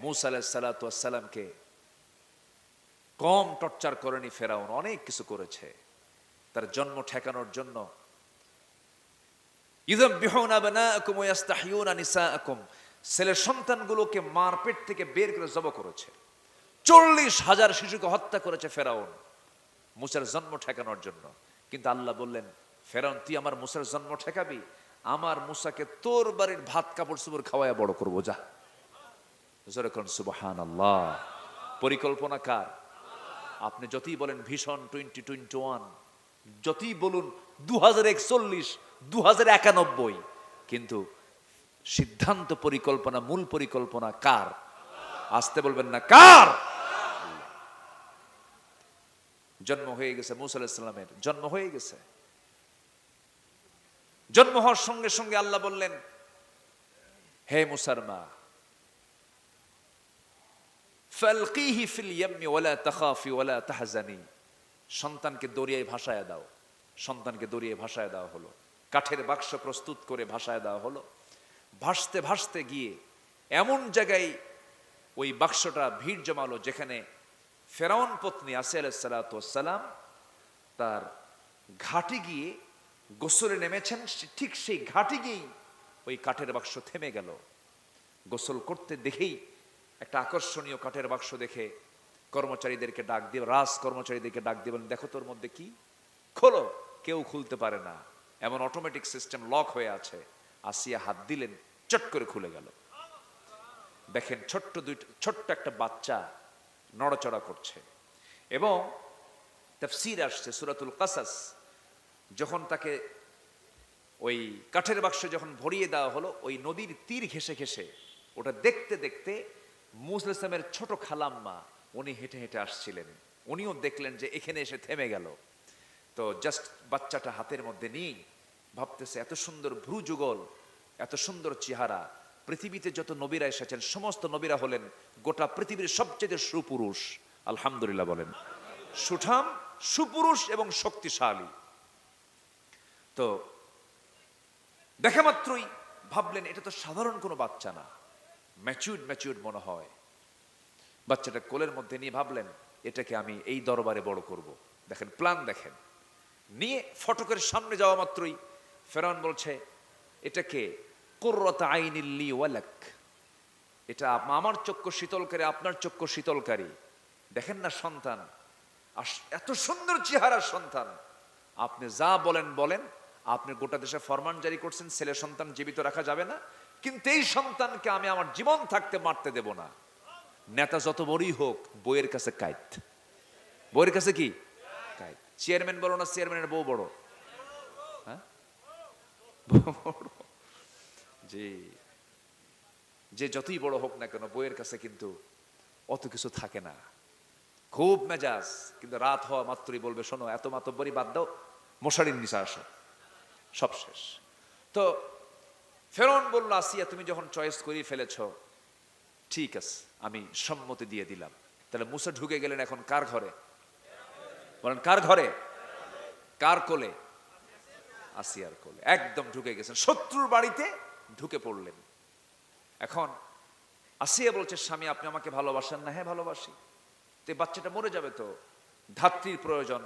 মুসা কম torture করেনি ফেরাউন, অনেক কিছু করেছে। তার জন্ম ঠেকানোর জন্য। ছেলে সন্তানগুলোকে মার পেট থেকে বের করে জব করেছে। চল্লিশ হাজার শিশুকে হত্যা করেছে ফেরাউন মুসার জন্ম ঠেকানোর জন্য। কিন্তু আল্লাহ বললেন, ফেরাউন, তুই আমার মুসার জন্ম ঠেকাবি? আমার মুসাকে তোর বাড়ির ভাত, কাপড় চুপড় খাওয়ায় বড় করব, যা। যেরকম পরিকল্পনা কার? আপনি যতই বলেন ভীষণ টোয়েন্টি টোয়েন্টি ওয়ান, যতই বলুন দু হাজার একচল্লিশ দু হাজার একানব্বই, কিন্তু সিদ্ধান্ত পরিকল্পনা, মূল পরিকল্পনা কার? আসতে বলবেন না, কার? জন্ম হয়ে গেছে মুসা আলাহিসাল্লামের জন্ম হয়ে গেছে। জন্ম হওয়ার সঙ্গে সঙ্গে আল্লাহ বললেন, হে মুসার মা ফালকিহি ফিল ইয়াম্মি ওয়ালা তাখাফি ওয়ালা তাহজানি। সন্তানকে দরিয়ায় ভাসায় দাও। সন্তানকে দরিয়ায় ভাসায় দেওয়া হলো। কাঠের বাক্স প্রস্তুত করে ভাসায় দেওয়া হলো। ভাসতে ভাসতে গিয়ে এমন জায়গায় ওই বাক্সটা ভিড় জমালো যেখানে ফেরাউন পত্নী আসি আলাইসালাম তার ঘাটে গিয়ে গোসলে নেমেছেন। ঠিক সেই ঘাটে গিয়েই ওই কাঠের বাক্স থেমে গেল। গোসল করতে দেখেই একটা আকর্ষণীয় কাঠের বাক্স দেখে কর্মচারীদেরকে ডাক দিয়ে, রাজ কর্মচারীদেরকে ডাক দিবেন দেখো তোর মধ্যে কি? খোলো, কেউ খুলতে পারে না। এমন অটোমেটিক সিস্টেম লক হয়ে আছে। আসিয়া হাত দিলেন, চট করে খুলে গেল। দেখেন ছোট্ট দুইটা, ছোট্ট একটা বাচ্চা নড়াচড়া করছে। এবং তাফসির আসছে সুরাতুল কাসাস, যখন তাকে ওই কাঠের বাক্স যখন ভরিয়ে দেওয়া হলো, ওই নদীর তীর ঘেসে ঘেসে ওটা দেখতে দেখতে মুসলিম ইসলামের ছোট খালাম্মা, উনি হেঁটে হেঁটে আসছিলেন। উনিও দেখলেন যে এখানে এসে থেমে গেল। তো জাস্ট বাচ্চাটা হাতের মধ্যে নিয়েই ভাবতেছে, এত সুন্দর ভ্রু যুগল, এত সুন্দর চেহারা, পৃথিবীতে যত নবীরা এসেছেন, সমস্ত নবীরা হলেন গোটা পৃথিবীর সবচেয়ে সুপুরুষ। আলহামদুলিল্লাহ বলেন। সুঠাম, সুপুরুষ এবং শক্তিশালী। তো, দেখা মাত্রই ভাবলেন, এটা তো সাধারণ কোনো বাচ্চা না। ম্যাচিউড ম্যাচিউড মনে হয়। বাচ্চাটা কোলের মধ্যে নিয়ে ভাবলেন, এটাকে আমি এই দরবারে বড় করব। দেখেন, প্ল্যান দেখেন। নিয়ে ফটকের সামনে যাওয়া মাত্রই ফেরাউন বলছে, এটাকে কুর্রত আইনিল্লি ওয়ালাক। এটা আমার চক্ষু শীতলকারী, আপনার চক্ষু শীতলকারী। দেখেন না সন্তান এত সুন্দর চেহারার সন্তান। আপনি যা বলেন বলেন। আপনি গোটা দেশে ফরমান জারি করছেন, ছেলে সন্তান জীবিত রাখা যাবে না। কিন্তু এই সন্তানকে আমি আমার জীবন থাকতে মারতে দেব না। নেতা যত বড়ই হোক, বইয়ের কাছে কাইত বইয়ের কাছে কি? কাইত চেয়ারম্যান বড় না, চেয়ারম্যানের বউ বড়? হ্যাঁ? জি। যে যতই বড় হোক না কেন, বইয়ের কাছে কিন্তু অত কিছু থাকে না। খুব মেজাজ, কিন্তু রাত হওয়া মাত্রই বলবে, শোনো, এত মাতব্বরি বাদ দাও, মশারির নিচে আসো। সব শেষ। তো ফেরন বলল, আসিয়া তুমি যখন চয়েস করিয়ে ফেলেছ, ঠিক আছে, আমি সম্মতি দিয়ে দিলাম। তাহলে মুসা ঢুকে গেলেন এখন কার ঘরে? বলেন, কার ঘরে? কার কোলে? আসিয়ার কোলে। একদম ঢুকে গেছেন। শত্রুর বাড়িতে ঢুকে পড়লেন। এখন আসিয়া বলছে, স্বামী, আপনি আমাকে ভালোবাসেন না। হ্যাঁ ভালোবাসি। তো বাচ্চাটা মরে যাবে তো? ধাত্রীর প্রয়োজন।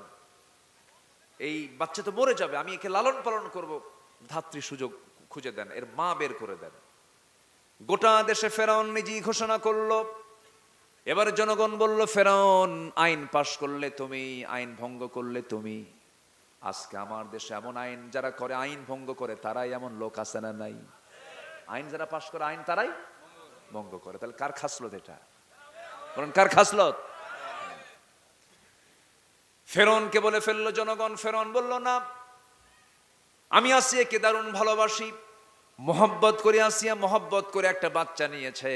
এই বাচ্চা তো মরে যাবে, আমি একে লালন পালন করব। ধাত্রী সুযোগ খুঁজে দেন, এর মা বের করে দেন। গোটা দেশে ফেরাউন নিজেই ঘোষণা করল। এবার জনগণ বলল, ফেরাউন, আইন পাশ করলে তুমি, আইন ভঙ্গ করলে তুমি। আজকে আমার দেশে এমন আইন যারা করে, আইন ভঙ্গ করে, তারাই এমন লোক আছে না নাই? আইন যারা পাশ করে, আইন তারাই ভঙ্গ করে। তাহলে কার খাসলত এটা? বলেন, কার খাসলত? ফেরনকে বলে ফেলল জনগণ। ফেরন বলল, না, আমি আসিয়াকে দারুণ ভালোবাসি। মোহব্বত করে আসিয়া মোহব্বত করে একটা বাচ্চা নিয়েছে।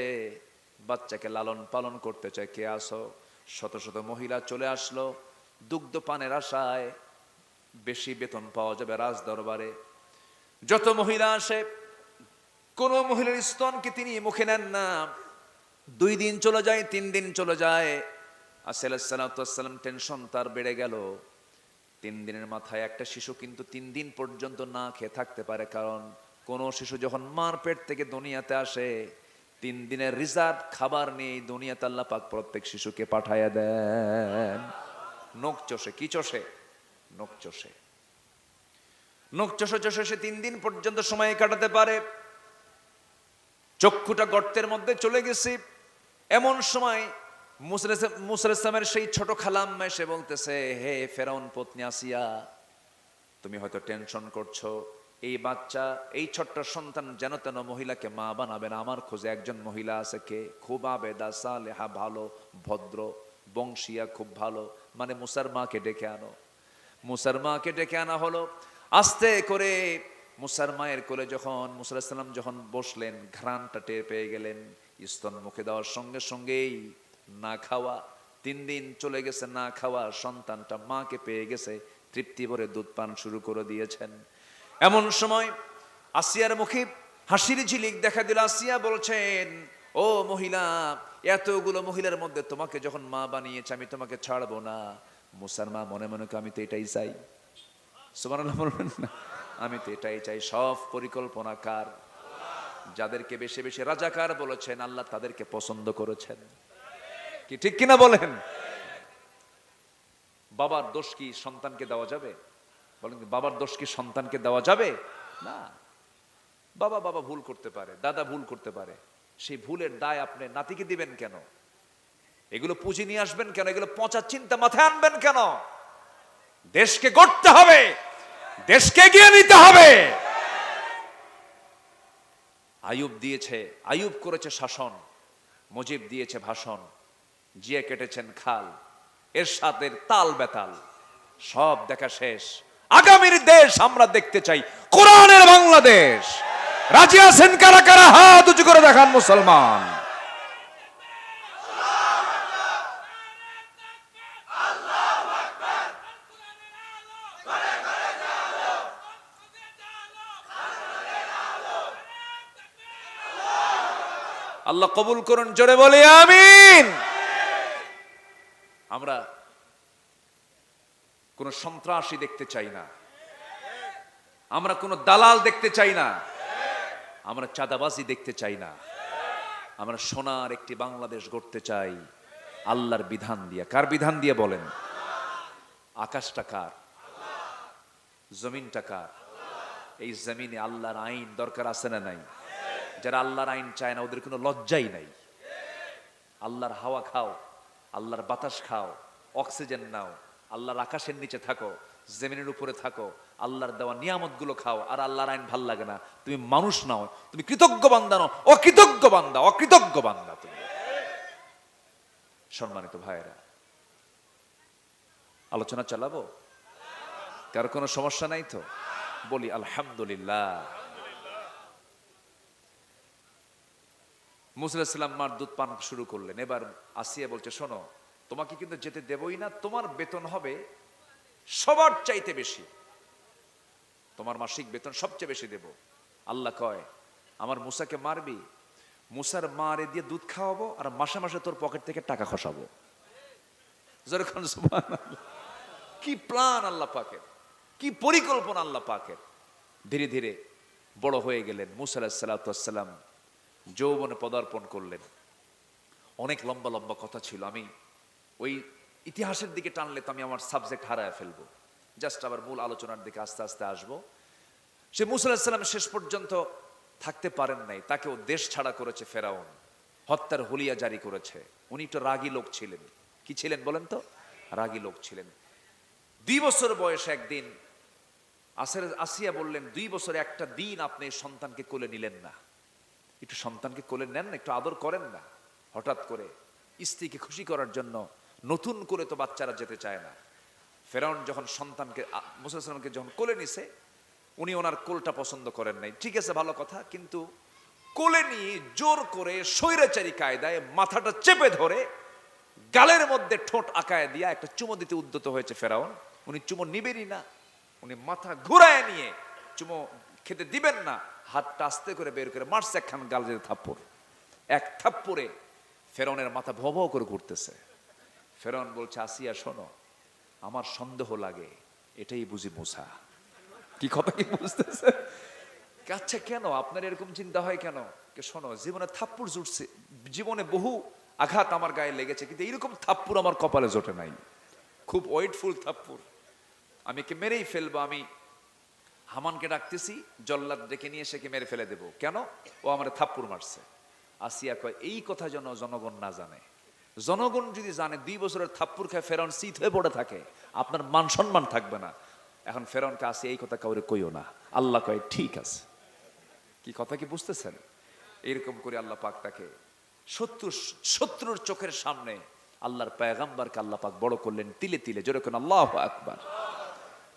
বাচ্চাকে লালন পালন করতে চায়, কে আসো শত শত মহিলা চলে আসলো। দুগ্ধ পানের আশায় বেশি বেতন পাওয়া যাবে রাজ দরবারে যত মহিলা আসে, কোন মহিলার স্তনকে তিনি মুখে নেন না। দুই দিন চলে যায়, তিন দিন চলে যায়। আসসালাম টেনশন তার বেড়ে গেল। তিন দিনের মাথায় একটা শিশু কিন্তু তিন দিন পর্যন্ত না খেয়ে থাকতে পারে, কারণ কোন শিশু যখন মার পেট থেকে দুনিয়াতে আসে, তিন দিনের রিজার্ভ খাবার নিয়ে দুনিয়াতে আল্লাহ পাক প্রত্যেক শিশুকে পাঠাইয়া দেন। নখ চষে, কি চষে? নখ চষে। নখ চষে চষে সে তিন দিন পর্যন্ত সময় কাটাতে পারে। চক্ষুটা গর্তের মধ্যে চলে গেছি। এমন সময় মুসা ইসলামের সেই ছোট খালাম এসে বলতেছে, হে ফেরাউন পত্নী আসিয়া, তুমি হয়তো টেনশন করছ। এই বাচ্চা, এই ছোট্ট সন্তান যেন তেন মহিলাকে মা বানাবে না। আমার খোঁজে একজন মহিলা আছে কে? খুব আবেদা, সালেহা, ভালো, ভদ্র, বংশিয়া, খুব ভালো। মানে মুসার মাকে ডেকে আনো। মুসার মাকে ডেকে আনা হলো। আস্তে করে মুসার মায়ের কোলে যখন মুসাল্লাম যখন বসলেন, ঘ্রাণটা টের পেয়ে গেলেন। স্তন মুখে দেওয়ার সঙ্গে সঙ্গেই না খাওয়া, তিন দিন চলে গেছে না খাওয়া, সন্তানটা মাকে পেয়ে গেছে। তৃপ্তি ভরে দুধ পান শুরু করে দিয়েছেন। এমন সময় আসিয়ার মুখে হাসির ঝিলিক দেখা দিল, আসিয়া বলছেন, ও মহিলা, এতগুলো মহিলার মধ্যে তোমাকে যখন মা বানিয়েছে, আমি তোমাকে ছাড়বো না। মুসার মা মনে মনে আমি তো এটাই চাই। বলবেন না। আমি তো এটাই চাই, সব পরিকল্পনা কার? যাদেরকে বেশি বেশি রাজাকার বলেছেন, আল্লাহ তাদেরকে পছন্দ করেছেন। কি ঠিক কিনা বলেন? বাবার দোষ কি সন্তানকে দেওয়া যাবে? বলেন বাবার দোষ কি সন্তানকে দেওয়া যাবে? না। বাবা বাবা ভুল করতে পারে, দাদা ভুল করতে পারে। সেই ভুলের দায় আপনি নাতিকে দিবেন কেন? এগুলো পুঁজি নিয়ে আসবেন কেন? এগুলো পচা চিন্তা মাথায় আনবেন কেন? দেশকে গড়তে হবে, দেশকে এগিয়ে নিতে হবে। আয়ুব দিয়েছে, আয়ুব করেছে শাসন, মুজিব দিয়েছে ভাষণ, জিয়ে কেটেছেন খাল, এরশাদের তাল বেতাল, সব দেখা শেষ। আগামীর দেশ আমরা দেখতে চাই। কোরআনের বাংলাদেশ। রাজি আছেন কারা কারা? হাত উঁচু করে দেখান মুসলমান। আল্লাহ কবুল করুন, জোরে বলি, আমিন। আমরা কোন সন্ত্রাসী দেখতে চাই না। আমরা কোন দালাল দেখতে চাই না। আমরা চাঁদাবাজি দেখতে চাই না। আমরা সোনার একটি বাংলাদেশ গড়তে চাই। আল্লাহর বিধান দিয়া। কার বিধান দিয়ে বলেন? আকাশটা কার? জমিনটা কার? এই জমিনে আল্লাহর আইন দরকার আছে না নাই? যারা আল্লাহর আইন চায় না, ওদের কোনো লজ্জাই নাই। আল্লাহর হাওয়া খাও, আল্লাহর বাতাস খাও, অক্সিজেন নাও। আল্লাহর আকাশের নিচে থাকো, জমিনের উপরে থাকো, আল্লাহর দেওয়া নিয়ামতগুলো খাও, আর আল্লাহর আইন ভালো লাগে না। তুমি মানুষ নাও, তুমি কৃতজ্ঞ বান্দা নাও, অকৃতজ্ঞ বান্দা অকৃতজ্ঞ বান্দা তুমি। সম্মানিত ভাইয়েরা, আলোচনা চালাবো? কারও কোনো সমস্যা নাই তো? বলি আলহামদুলিল্লাহ। মুসলাম মার দুধ পান শুরু করলেন। এবার আসিয়া বলছে, শোনো তোমাকে কিন্তু যেতে দেবই না, তোমার বেতন হবে সবার চাইতে বেশি। তোমার মাসিক বেতন সবচেয়ে বেশি দেব। আল্লাহ কয়, আমার মুসাকে মারবি, মুসার মারে দিয়ে দুধ খাওয়াবো আর মাসে মাসে তোর পকেট থেকে টাকা খসাবো। কি প্ল্যান আল্লাহ পাকের, কি পরিকল্পনা আল্লাহ পাকের। ধীরে ধীরে বড় হয়ে গেলেন, মুসা আলাহিসাল্লাম যৌবনে পদার্পণ করলেন। অনেক লম্বা লম্বা কথা ছিল, আমি ওই ইতিহাসের দিকে টানলে তো আমি আমার সাবজেক্ট হারায় ফেলব। জাস্ট আবার মূল আলোচনার দিকে আস্তে আস্তে আসব। সে মুসা আলাহিসাল্লাম শেষ পর্যন্ত থাকতে পারেন নাই, তাকেও দেশ ছাড়া করেছে ফেরাউন। হত্যার হুলিয়া জারি করেছে। উনি একটু রাগী লোক ছিলেন। কি ছিলেন বলেন তো? রাগী লোক ছিলেন। দুই বছর বয়সে একদিন আসের আসিয়া বললেন, দুই বছরে একটা দিন আপনি সন্তানকে কোলে নিলেন না। একটু সন্তানকে কোলে নেন না, একটু আদর করেন না। হঠাৎ করে স্ত্রীকে খুশি করার জন্য নতুন করে তো বাচ্চারা যেতে চায় না। ফেরাউন যখন সন্তানকে মুসাইসালামকে যখন কোলে নিছে, উনি ওনার কোলটা পছন্দ করেন নাই। ঠিক আছে, ভালো কথা, কিন্তু কোলে নিয়ে জোর করে স্বৈরাচারী কায়দায় মাথাটা চেপে ধরে গালের মধ্যে ঠোঁট আঁকায় দিয়া একটা চুমো দিতে উদ্যত হয়েছে ফেরাউন। উনি চুমো নিবেনই না, উনি মাথা ঘুরায় নিয়ে চুমো খেতে দিবেন না, হাতটা আস্তে করে বের করে মারছে একখান গাল যেতে থাপ্পড়। এক থাপ্পড়ে ফেরাউনের মাথা ভব করে ঘুরতেছে। ফেরন বলছে, আসিয়া শোনো, আমার সন্দেহ লাগে, এটাই বুঝি মুসা কি কথা কি বুঝতেছে? আচ্ছা কেন? আপনার এরকম চিন্তা হয় কেন? শোনো, জীবনে থাপ্পড় জুটছে, জীবনে বহু আঘাত আমার গায়ে লেগেছে, কিন্তু এইরকম থাপ্পুর আমার কপালে জোটে নাই। খুব ওয়েটফুল থাপ্পুর। আমি কে মেরেই ফেলব, আমি হামানকে ডাকতেছি, জল্লাদ ডেকে নিয়ে সে কে মেরে ফেলে দেব। কেন? ও আমার থাপ্পুর মারছে। আসিয়া কয়, এই কথা যেন জনগণ না জানে। জনগণ যদি জানে দুই বছরের থাপ্পুর খায় ফেরন শীত হয়ে পড়ে থাকে, আপনার মান সম্মান থাকবে না। এখন ফেরনকে আসি, এই কথা কাউরে কইও না। আল্লাহ কয়, ঠিক আছে। কি কথা কি বুঝতেছেন? এরকম করে আল্লাহ পাক তাকে শত্রু শত্রুর চোখের সামনে আল্লাহর পায়গাম্বারকে আল্লাহ পাক বড় করলেন, তিলে তিলে। যেরকম আল্লাহ আকবার।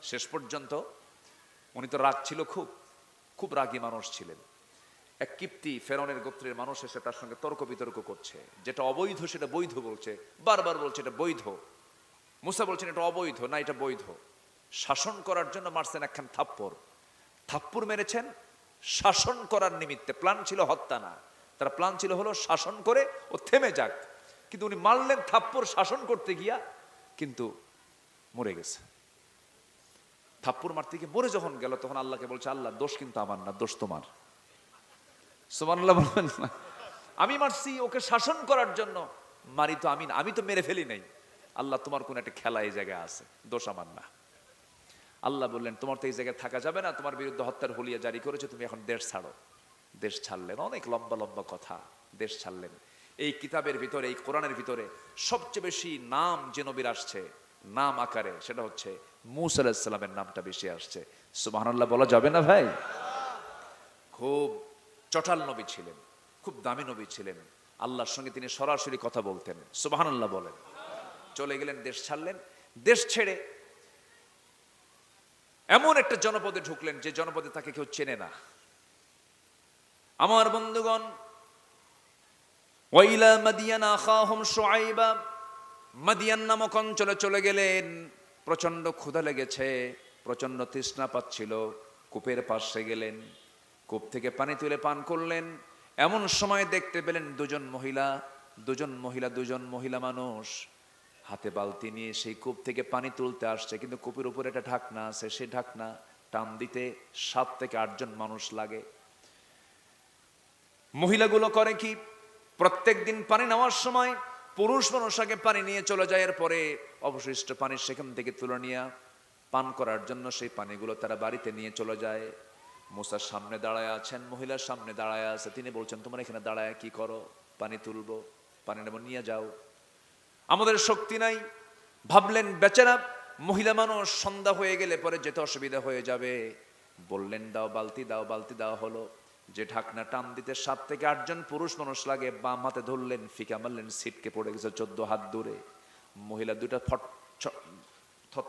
শেষ পর্যন্ত উনি তো রাগ ছিল খুব খুব রাগী মানুষ ছিলেন। এক কিপ্তি ফেরনের গোত্রের মানুষ এসে তার সঙ্গে তর্ক বিতর্ক করছে। যেটা অবৈধ, সেটা বৈধ বলছে। বারবার বলছে এটা বৈধ। মুসা বলছেন এটা অবৈধ, না, এটা বৈধ। শাসন করার জন্য মারছেন একখান থাপ্পড়। থাপ্পড় মেরেছেন শাসন করার নিমিত্তে। প্ল্যান ছিল হত্যা না। তার প্ল্যান ছিল হলো শাসন করে ও থেমে যাক। কিন্তু উনি মারলেন থাপ্পড় শাসন করতে গিয়া, কিন্তু মরে গেছে। থাপ্পড় মারতে গিয়ে মরে যখন গেল, তখন আল্লাহকে বলছে, আল্লাহ, দোষ কিন্তু আমার না, দোষ তোমার। সুবহানাল্লাহ বলবেন না আমি মারছি, ওকে শাসন করার জন্য। মারি তো আমি আমি তো মেরে ফেলি নাই। আল্লাহ, তোমার কোন একটা খেলা এই জায়গায় আছে, দোষ আমার না। আল্লাহ বললেন, তোমার তো এই জায়গায় থাকা যাবে না, তোমার বিরুদ্ধে হত্যার হুলিয়া জারি করেছে, তুমি এখন দেশ ছাড়ো। দেশ ছাড়লেন, অনেক লম্বা লম্বা কথা, দেশ ছাড়লেন। এই কিতাবের ভিতরে, এই কোরআনের ভিতরে সবচেয়ে বেশি নাম যে নবীর আসছে, নাম আকারে, সেটা হচ্ছে মুসা নামটা বেশি আসছে। সুবহানাল্লাহ, বলা যাবে না ভাই? খুব চটাল নবী ছিলেন, খুব দামি নবী ছিলেন। আল্লাহর সঙ্গে তিনি সরাসরি কথা বলতেন। সুবহানাল্লাহ বলেন। চলে গেলেন, দেশ ছাড়লেন। দেশ ছেড়ে এমন একটা জনপদে ঢুকলেন যে জনপদে তাকে কেউ চেনে না। আমার বন্ধুগণ, ওয়াইলা মাদিয়ান আখাহুম শুআইবা, মাদিয়ান নামক অঞ্চলে চলে গেলেন। প্রচণ্ড ক্ষুধা লেগেছে প্রচণ্ড তৃষ্ণা পাচ্ছিল কূপের পাশে গেলেন। কূপ থেকে পানি তুলে পান করলেন। এমন সময় দেখতে পেলেন দুজন মহিলা দুজন মহিলা দুজন মহিলা মানুষ। হাতে বালতি নিয়ে সেই কূপ থেকে পানি তুলতে আসছে, কিন্তু কূপের উপরে একটা ঢাকনা আছে, সেই ঢাকনা টান দিতে সাত থেকে আটজন মানুষ লাগে। মহিলাগুলো করে কি, প্রত্যেক দিন পানি নেওয়ার সময় পুরুষ মানুষ আগে পানি নিয়ে চলে যায়, এরপরে অবশিষ্ট পানি সেখান থেকে তুলে নিয়ে পান করার জন্য সেই পানিগুলো তারা বাড়িতে নিয়ে চলে যায়। মুসার সামনে দাঁড়ায় আছেন, মহিলার সামনে দাঁড়ায় আছে। তিনি বলছেন, তোমরা এখানে দাঁড়ায় কি করো? পানি তুলবো, পানি নেব, নিয়ে যাও। আমাদের শক্তি নাই। ভাবলেন, বেচারা মহিলা মানুষ, সন্ধ্যা হয়ে গেলে পরে যেতে অসুবিধা হয়ে যাবে। বললেন, দাও বালতি দাও বালতি, দাও হলো। যে ঢাকনা টান দিতে সাত থেকে আটজন পুরুষ মানুষ লাগে, বাম হাতে ধরলেন, ফিকা মারলেন সিটকে পড়ে গেছে চোদ্দ হাত দূরে। মহিলা দুটা ফট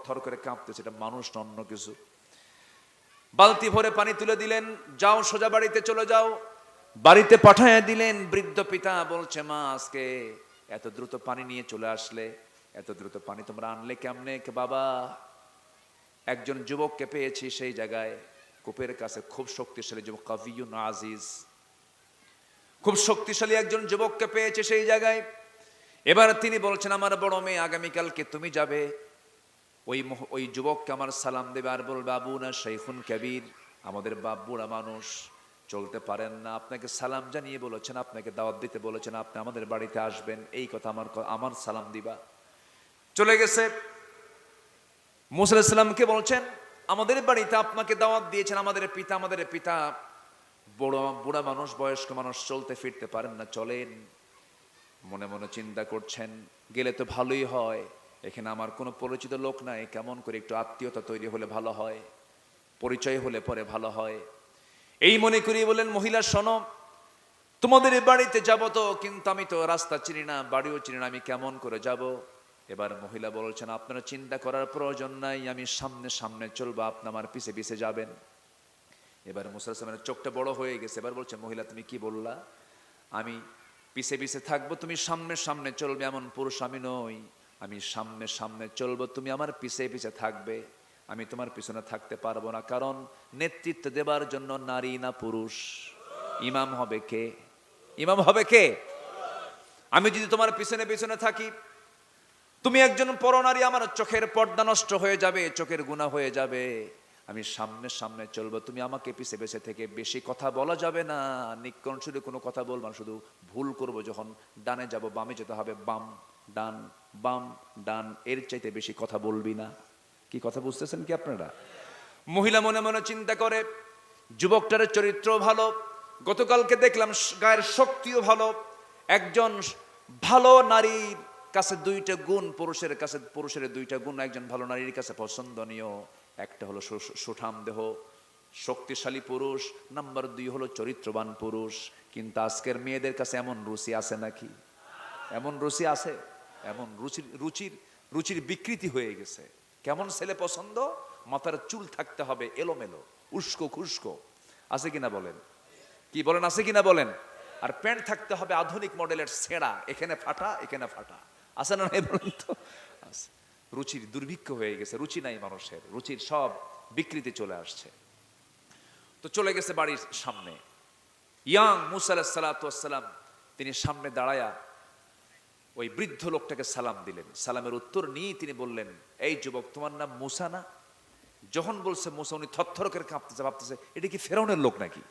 থর করে কাঁপতেছে, এটা মানুষ অন্য কিছু। বালতি ভরে পানি তুলে দিলেন, যাও সোজা বাড়িতে চলে যাও। বাড়িতে পাঠায় দিলেন, বৃদ্ধ পিতা বলছে, মা, আজকে এত দ্রুত পানি নিয়ে চলে আসলে, এত দ্রুত পানি তোমরা আনলে কেমনে? বাবা, একজন যুবককে পেয়েছি সেই জায়গায়। কূপের কাছে খুব শক্তিশালী যুবক কাভিউন আজিজ। খুব শক্তিশালী একজন যুবককে পেয়েছে সেই জায়গায়। এবার তিনি বলছেন, আমার বড় মেয়ে, আগামীকালকে তুমি যাবে ওই ওই যুবককে আমার সালাম দেবে আর বলবে বাবু না শৈখুন কবির, আমাদের বাপ বুড়া মানুষ, চলতে পারেন না। আপনাকে সালাম জানিয়ে বলেছেন, আপনাকে দাওয়াত দিতে বলেছেন, আপনি আমাদের বাড়িতে আসবেন, এই কথা আমার আমার সালাম দিবা। চলে গেছে। মুসাল্লামকে বলছেন, আমাদের বাড়িতে আপনাকে দাওয়াত দিয়েছেন, আমাদের পিতা আমাদের পিতা, বড়, বুড়া মানুষ, বয়স্ক মানুষ, চলতে ফিরতে পারেন না, চলেন। মনে মনে চিন্তা করছেন, গেলে তো ভালোই হয়। এখানে আমার কোনো পরিচিত লোক নাই, কেমন করে একটু আত্মীয়তা তৈরি হলে ভালো হয়, পরিচয় হলে পরে ভালো হয়। এই মনে করি বলেন, মহিলা, শোনো, তোমাদের এই বাড়িতে যাব তো, কিন্তু আমি তো রাস্তা চিনি না, বাড়িও চিনি না, আমি কেমন করে যাব? এবার মহিলা বলছেন, আপনারা চিন্তা করার প্রয়োজন নাই, আমি সামনে সামনে চলবো, আপনি আমার পিছে পিছে যাবেন। এবার মুসালসামের চোখটা বড় হয়ে গেছে, এবার বলছে, মহিলা, তুমি কি বললা? আমি পিছে পিছে থাকব, তুমি সামনে সামনে চলবে, এমন পুরুষ আমি নই। আমি সামনে সামনে চলবো, তুমি আমার পিছে পিছে থাকবে, আমি তোমার পিছনে থাকতে পারব না, কারণ নেতৃত্ব দেবার জন্য নারী না পুরুষ। ইমাম হবে কে? ইমাম হবে কে? আমি যদি তোমার পিছনে পিছনে থাকি, তুমি একজন পরনারী আমার চোখের পর্দা নষ্ট হয়ে যাবে, চোখের গুণা হয়ে যাবে। আমি সামনে সামনে চলবো, তুমি আমাকে পিছে বেছে থেকে বেশি কথা বলা যাবে না। নিকন শুধু কোনো কথা বলব না, শুধু ভুল করব, যখন ডানে যাব, বামে যেতে হবে, বাম, ডান। বাম, ডান, এর চাইতে বেশি কথা বলবি না। কি কথা বুঝতেছেন কি আপনারা? মহিলা মনে মনে চিন্তা করে, যুবকটার চরিত্র ভালো, গতকালকে দেখলাম গায়ের শক্তিও ভালো, একজন ভালো নারীর কাছে দুইটা গুণ, পুরুষের কাছে, পুরুষের দুইটা গুণ, একজন ভালো নারীর কাছে পছন্দনীয়, একটা হলো সুঠাম দেহ, শক্তিশালী পুরুষ, নাম্বার দুই হলো চরিত্রবান পুরুষ, কিন্তু আজকের মেয়েদের কাছে এমন রুচি আছে নাকি? এমন রুচি আছে? এমন রুচির রুচির রুচির বিকৃতি হয়ে গেছে। কেমন ছেলে পছন্দ? মাথার চুল থাকতে হবে এলোমেলো, উস্কো খুস্কো। আছে কিনা বলেন? কি বলেন? আছে কিনা বলেন? আর প্যান্ট থাকতে হবে আধুনিক মডেলের ছেঁড়া এখানে ফাটা এখানে ফাটা। আছে না নাই বলেন তো? রুচির দুর্ভিক্ষ হয়ে গেছে, রুচি নাই মানুষের, রুচির সব বিকৃতি চলে আসছে। তো চলে গেছে বাড়ির সামনে। ইয়াং মুসা সালাতাম তিনি সামনে দাঁড়ায়া ওই বৃদ্ধ লোকটাকে সালাম দিলেন। সালামের উত্তর নিয়ে তিনি বললেন, এই যুবক, তোমার নাম মুসা না? যখন বলছে মুসা, উনি থরথর করে কাঁপতেছে, ভাবতেছে, এটা কি ফেরাউনের লোক নাকি?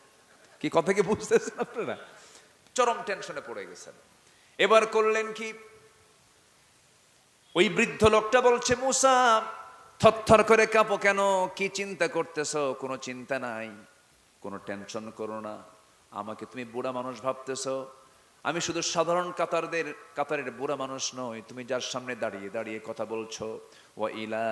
কি কথা কি বুঝতেছেন আপনারা? চরম টেনশনে পড়ে গেছেন। এবার করলেন কি? ওই বৃদ্ধ লোকটা বলছে, মুসা, থরথর করে কাঁপো কেন? কি চিন্তা করতেছ? কোনো চিন্তা নাই। কোনো টেনশন করো না। আমাকে তুমি বুড়া মানুষ ভাবতেছ। আমি শুধু সাধারণ কাতারদের, কাতারের বুড়া মানুষ নই, তুমি যার সামনে দাঁড়িয়ে দাঁড়িয়ে কথা বলছো। ও ইলা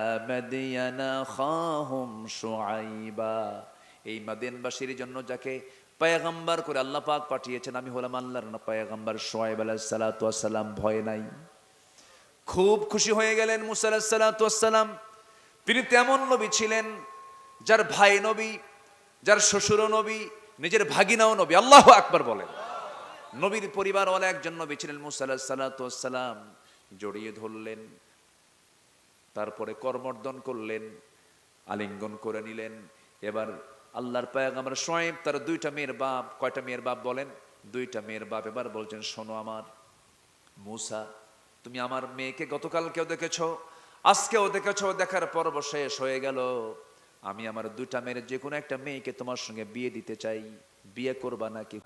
এই মাদিয়ানবাসীর জন্য যাকে পায়গাম্বার করে আল্লাহ পাক পাঠিয়েছেন, আমি হলাম আল্লাহর না পায়গাম্বার। সোয়াইব সালাতু সালাম, ভয় নাই। খুব খুশি হয়ে গেলেন মুসা সালাম। তিনি তেমন নবী ছিলেন যার ভাই নবী, যার শ্বশুরও নবী, নিজের ভাগিনাও নবী, আল্লাহ আকবার বলেন। নবীর পরিবারওয়ালা একজন নবী ছিলেন মুসা সালাম। জড়িয়ে ধরলেন, তারপরে কর্মর্দন করলেন, আলিঙ্গন করে নিলেন। এবার আল্লাহর পায়গাম্বার সোয়েব তার দুইটা মেয়ের বাপ, কয়টা মেয়ের বাপ বলেন? দুইটা মেয়ের বাপ এবার বলছেন, শোনো আমার, মুসা, তুমি আমার মেয়েকে গতকালকেও দেখেছ, আজকেও দেখেছ, দেখার পর্ব শেষ হয়ে গেল। আমি আমার দুইটা মেয়ের যে কোনো একটা মেয়েকে তোমার সঙ্গে বিয়ে দিতে চাই। বিয়ে করবা নাকি?